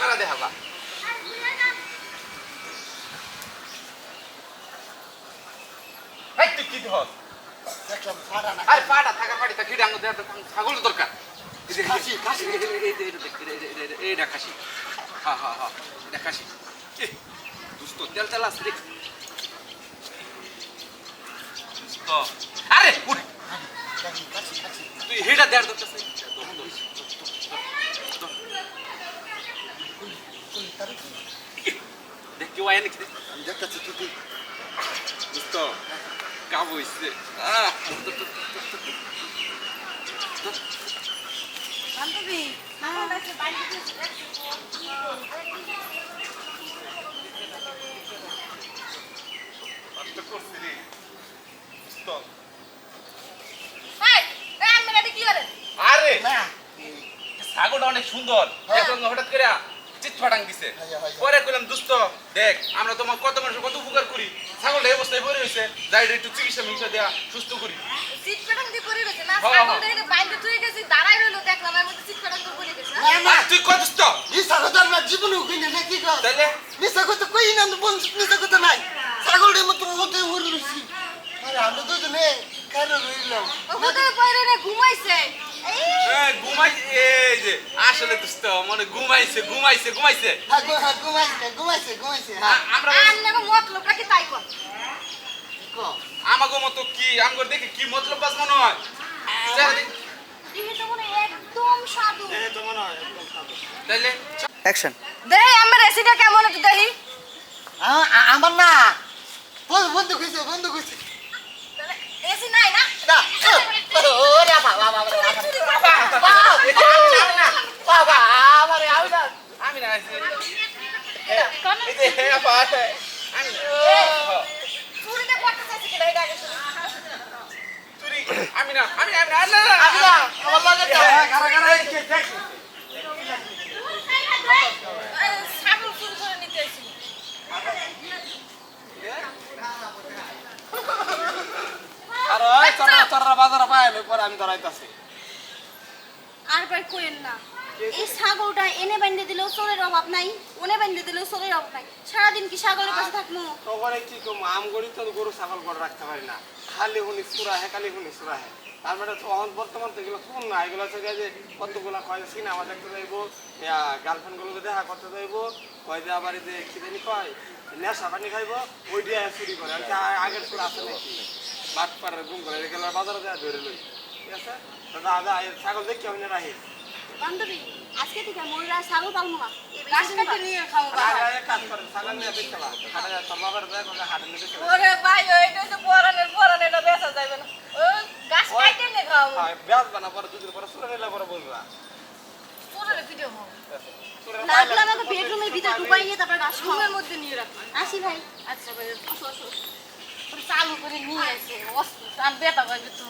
কারা দেখাবা তুই কি ধর আরে পাটা থাকা পাটি তা কিডাঙ্গ ছাগল দরকার। খাসি খাসি। এটা খাসি। হা হেটা দেখ। দরকার দেখি ওয়াই নাকি আমি দেখতেছি তুই তুই দোস্ত কাবু হয়েছে বান্ধবী আরে ছাগলটা অনেক সুন্দর। হ্যাঁ। হঠাৎ করে চিৎফাটাং দিছে। হ্যাঁ, হ্যাঁ, হ্যাঁ। পরে কইলাম দুস্থ দেখ আমরা তোমার কত মানুষের কত উপকার করি। ছাগল এই অবস্থায় যাই একটু চিকিৎসা সুস্থ করি। চিৎফাটাং দিয়ে গেছে না ছাগল দেখে তুই গেছিস দাঁড়াই রইল দেখলাম আমি তো চিৎফাটাং তুই কত দুস্থ এই ছাগল আমরা জীবনে উকিনে নাকি গো তাহলে নিসা কত কই না বন্ধু নিসা কত নাই। ছাগল রে মত মতে আরে তো রইলাম? ও রে ঘুমাইছে। এই ঘুমাই এই যে আসলে দোস্ত মনে ঘুমাইছে ঘুমাইছে ঘুমাইছে। হ্যাঁ, হ্যাঁ, হ্যাঁ। আমাগো মত কি আমগো দেখে কি মতলব বাস মনে হয়? দে রেসিটা কেমন আমার না। বন্ধু খুঁজছে বন্ধু খুঁজছে। আর ওই চড়া চড়া বাজারে পাইলে পরে আমি ধরাইতাছি। আর ভাই কোয়েন না। এই ছাগলটা এনে বান্ধে দিলেও চোরের অভাব নাই, ওনে বান্ধে দিলেও চোরের অভাব নাই। সারাদিন কি ছাগলের পাশে থাকব তখন কি কম আম গড়ি তো গরু ছাগল করে রাখতে পারি না। খালি হুনি সুরা হে, খালি হুনি সুরা হে। তার মানে তখন বর্তমান তো এগুলো কোন না, এগুলো হচ্ছে যে কতগুলো কয় সিনেমা দেখতে যাইবো গার্লফ্রেন্ড গুলোকে দেখা করতে যাইবো, কয় যে আবার যে জানি কয়, নেশা পানি খাইবো, ওই দিয়ে চুরি করে। আর আগের সুর আছে নাকি? বাট পাড়ার গুম করে এগুলো বাজারে যায় ধরে লই। ঠিক আছে? দাদা ছাগল দেখি আমি রাহি বান্ধবী আজকে থেকে মোরা সাগো পাবো না কাজটা নিয়ে খাব ওরে ভাই ওইটা তো পরানের পরানে না বেচা যাবে না। ও গাছ কাটে নে খাব হ্যাঁ বেচ বানা পরে দুদিন পরে সুরে নিলে পরে বলবা। সুরে ভিডিও হবে লাগলে আমাকে বেডরুমের মধ্যে নিয়ে রাখব। আসি ভাই। আচ্ছা ভাই চালু করে নিয়ে আসে অস্ত ভাই তো